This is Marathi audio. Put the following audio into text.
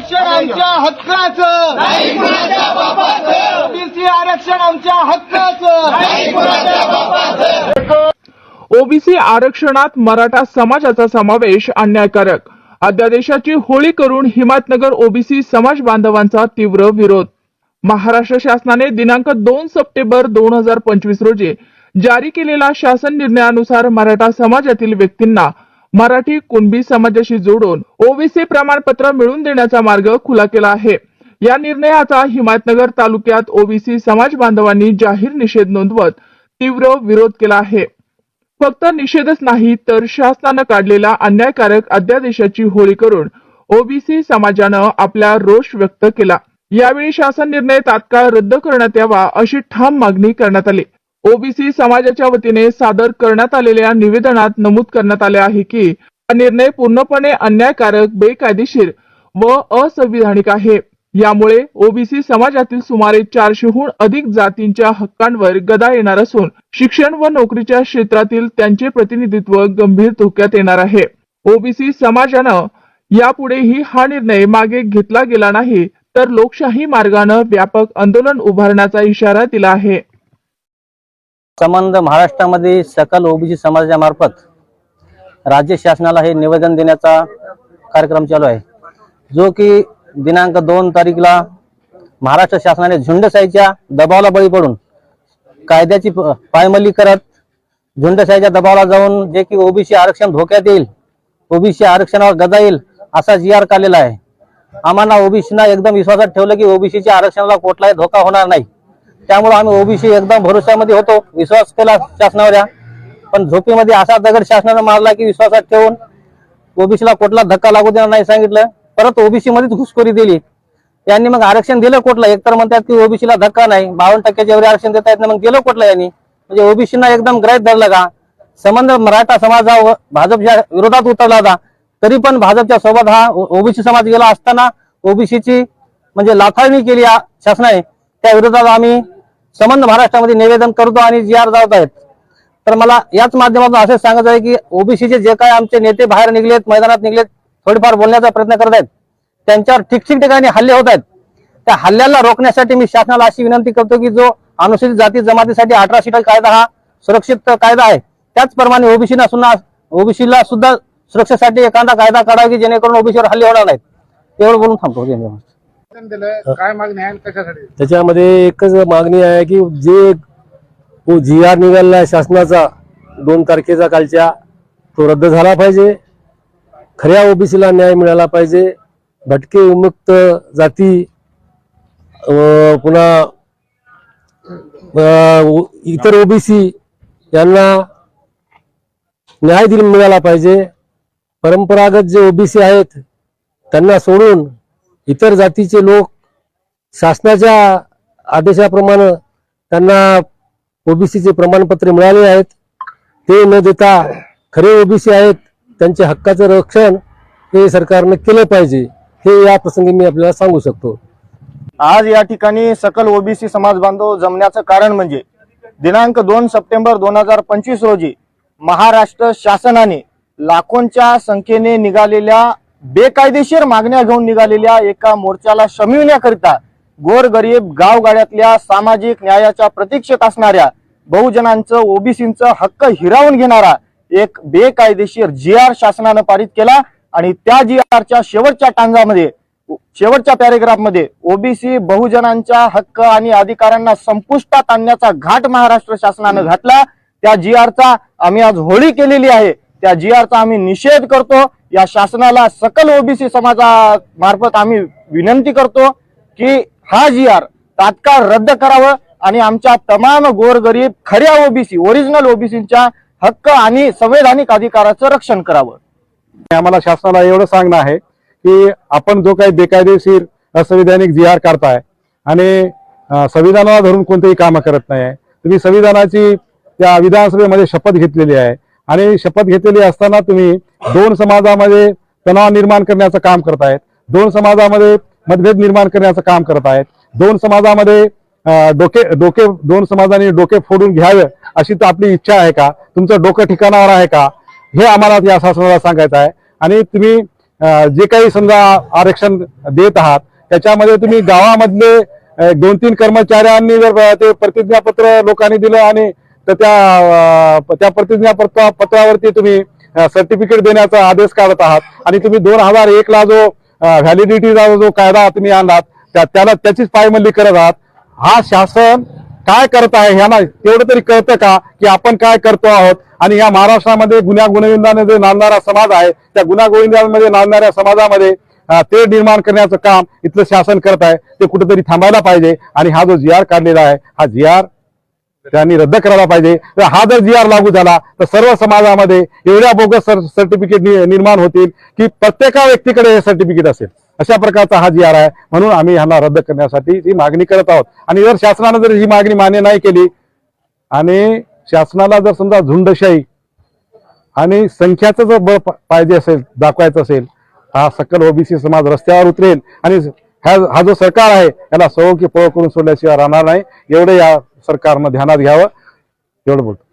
आरक्षण आमच्या हक्काचं. ओबीसी आरक्षण आमच्या हक्काचं. ओबीसी आरक्षणात मराठा समाजाचा समावेश अन्यायकारक. अध्यादेशाची होळी करून हिमायतनगर ओबीसी समाज बांधवांचा तीव्र विरोध. महाराष्ट्र शासनाने दिनांक दोन सप्टेंबर दोन हजार पंचवीस रोजी जारी केलेल्या शासन निर्णयानुसार मराठा समाजातील व्यक्तींना मराठी कुणबी समाजाशी जोडून ओबीसी प्रमाणपत्र मिळवून देण्याचा मार्ग खुला केला आहे. या निर्णयाचा हिमायतनगर तालुक्यात ओबीसी समाज बांधवांनी जाहीर निषेध नोंदवत तीव्र विरोध केला आहे. फक्त निषेधच नाही तर शासनानं काढलेला अन्यायकारक अध्यादेशाची होळी करून ओबीसी समाजानं आपला रोष व्यक्त केला. यावेळी शासन निर्णय तात्काळ रद्द करण्यात यावा अशी ठाम मागणी करण्यात आली. ओबीसी समाजाच्या वतीने सादर करण्यात आलेल्या निवेदनात नमूद करण्यात आले आहे की हा निर्णय पूर्णपणे अन्यायकारक बेकायदेशीर व असंविधानिक आहे. यामुळे ओबीसी समाजातील सुमारे चारशेहून अधिक जातींच्या हक्कांवर गदा येणार असून शिक्षण व नोकरीच्या क्षेत्रातील त्यांचे प्रतिनिधित्व गंभीर धोक्यात येणार आहे. ओबीसी समाजानं यापुढेही हा निर्णय मागे घेतला गेला नाही तर लोकशाही मार्गानं व्यापक आंदोलन उभारण्याचा इशारा दिला आहे. संबंध महाराष्ट्रामध्ये सकल ओबीसी समाजाच्या मार्फत राज्य शासनाला हे निवेदन देण्याचा कार्यक्रम चालू आहे. जो की दिनांक दोन तारीखला महाराष्ट्र शासनाने झुंडसाईच्या दबावाला बळी पडून कायद्याची पायमल्ली करत झुंडसाईच्या दबावाला जाऊन जे की ओबीसी आरक्षण धोक्यात येईल ओबीसी आरक्षणावर गदा येईल असा जी आर काढलेला आहे. आम्हाला ओबीसीना एकदम विश्वासात ठेवलं की ओबीसीच्या आरक्षणाला कुठलाही धोका होणार नाही. त्यामुळे आम्ही ओबीसी एकदम भरोशामध्ये होतो. विश्वास केला शासनावर पण झोपीमध्ये असा दगड शासनानं मारला की विश्वासात ठेवून ओबीसीला कुठला धक्का लागू देणार नाही सांगितलं. परत ओबीसी मध्येच घुसखोरी दिली. यांनी मग आरक्षण दिलं कुठलं एकतर म्हणतात की ओबीसीला धक्का नाही. बावन्न टक्क्याच्या एवढे आरक्षण देता येत नाही मग गेलं कुठलं यांनी. म्हणजे ओबीसीना एकदम ग्रहित धरलं का? संबंध मराठा समाजावर व- भाजपच्या विरोधात उतरला होता. तरी पण भाजपच्या सोबत हा ओबीसी समाज गेला असताना ओबीसीची म्हणजे लाथाळणी केली शासनाने. त्या विरोधात आम्ही संबंध महाराष्ट्रामध्ये निवेदन करतो आणि जी आर जात आहेत तर मला याच माध्यमातून असं सांगत आहे की ओबीसीचे जे काय आमचे नेते बाहेर निघलेत मैदानात निघलेत थोडीफार बोलण्याचा प्रयत्न करत आहेत त्यांच्यावर ठिकठिकठिकाणी हल्ले होत आहेत त्या हल्ल्याला रोखण्यासाठी मी शासनाला अशी विनंती करतो की जो अनुसूचित जाती जमातीसाठी अठरा सीटर कायदा हा सुरक्षित कायदा आहे त्याचप्रमाणे ओबीसीना सुद्धा ओबीसीला सुद्धा सुरक्षेसाठी एखादा कायदा काढावा की जेणेकरून ओबीसीवर हल्ले होणार नाहीत. एवढं बोलून थांबतो. धन्यवाद काय मागणी आहे कशासाठी? त्याच्यामध्ये एकच मागणी आहे की जे जी आर निघालेला आहे शासनाचा दोन तारखेचा कालच्या तो रद्द झाला पाहिजे. खऱ्या ओबीसीला न्याय मिळाला पाहिजे. भटके विमुक्त जाती पुन्हा इतर ओबीसी यांना न्याय दिला मिळाला पाहिजे. परंपरागत जे ओबीसी आहेत त्यांना सोडून इतर जातीचे लोक शासनाच्या आदेशाप्रमाणे त्यांना ओबीसीचे प्रमाणपत्र मिळाले आहेत. ते न देता खरे ओबीसी आहेत त्यांच्या हक्काचं रक्षण हे सरकारनं केलं पाहिजे. हे या प्रसंगी मी आपल्याला सांगू शकतो. आज या ठिकाणी सकल ओबीसी समाज बांधव जमण्याचं कारण म्हणजे दिनांक दोन सप्टेंबर दोन हजार पंचवीस रोजी महाराष्ट्र शासनाने लाखोंच्या संख्येने निघालेल्या बेकायदेशीर मागण्या घेऊन निघालेल्या एका मोर्चाला शमिवण्याकरिता गोरगरीब गावगाड्यातल्या सामाजिक न्यायाच्या प्रतीक्षेत असणाऱ्या बहुजनांचं ओबीसींचं हक्क हिरावून घेणारा एक बेकायदेशीर जी आर शासनानं पारित केला आणि त्या जी आरच्या शेवटच्या टांजामध्ये शेवटच्या पॅरेग्राफमध्ये ओबीसी बहुजनांच्या हक्क आणि अधिकारांना संपुष्टात आणण्याचा घाट महाराष्ट्र शासनानं घातला. त्या जी आरचा आम्ही आज होळी केलेली आहे. त्या जी आरचा आम्ही निषेध करतो. या शासनाला सकल ओबीसी समाजामार्फत आम्ही विनंती करतो की हा जी आर तात्काळ रद्द करावं आणि आमच्या तमाम गोरगरीब खऱ्या ओबीसी ओरिजिनल ओबीसीच्या हक्क आणि संवैधानिक अधिकाराचं रक्षण करावं. आम्हाला शासनाला एवढं सांगणं आहे की आपण जो काही बेकायदेशीर असंविधानिक जी आर काढताय आणि संविधानाला धरून कोणतेही कामं करत नाही तुम्ही संविधानाची त्या विधानसभेमध्ये शपथ घेतलेली आहे. आणि शपथ घेतलेली असताना तुम्ही दोन समाजामध्ये तणाव निर्माण करण्याचं काम करतायत दोन समाजामध्ये मतभेद निर्माण करण्याचं काम करत आहेत. दोन समाजामध्ये डोके डोके दोन समाजाने डोके फोडून घ्यावे अशी तर आपली इच्छा आहे का? तुमचं डोकं ठिकाणावर आहे का? हे आम्हाला या शासनाला सांगायचं आहे. आणि तुम्ही जे काही समजा आरक्षण देत आहात त्याच्यामध्ये तुम्ही गावामधले दोन तीन कर्मचाऱ्यांनी जर ते प्रतिज्ञापत्र लोकांनी दिलं आणि तर त्या त्या प्रतिज्ञा पत्रावरती तुम्ही सर्टिफिकेट देण्याचा आदेश काढत आहात. आणि तुम्ही दोन हजार एक ला जो व्हॅलिडिटीचा जो कायदा तुम्ही आणलात त्या त्याला त्याचीच पायमल्ली करत आहात. हा शासन काय करत आहे ह्याला तेवढं तरी कळतं का की आपण काय करतो आहोत? आणि या महाराष्ट्रामध्ये गुन्हा गोविंदाने जे नांदणारा समाज आहे त्या गुन्हा गोविंदांमध्ये नांदणाऱ्या समाजामध्ये ते निर्माण करण्याचं काम इथलं शासन करत आहे. ते कुठेतरी थांबायला पाहिजे. आणि हा जो जी आर काढलेला आहे हा जी आर त्यांनी रद्द करायला पाहिजे. तर हा जर जी आर लागू झाला तर सर्व समाजामध्ये एवढ्या बोगस सर्टिफिकेट निर्माण होतील की प्रत्येका व्यक्तीकडे हे सर्टिफिकेट असेल. अशा प्रकारचा हा जी आर आहे. म्हणून आम्ही ह्यांना रद्द करण्यासाठी ही मागणी करत आहोत. आणि जर शासनानं जर ही मागणी मान्य नाही केली आणि शासनाला जर समजा झुंडशाही आणि संख्याचं जर बळ पाहिजे असेल दाखवायचं असेल हा सकल ओबीसी समाज रस्त्यावर उतरेल. आणि हा जो सरकार आहे याला सौ की पळ करून सोडल्याशिवाय राहणार नाही. एवढे या सरकारनं ध्यानात घ्यावं. एवढं बोलतो.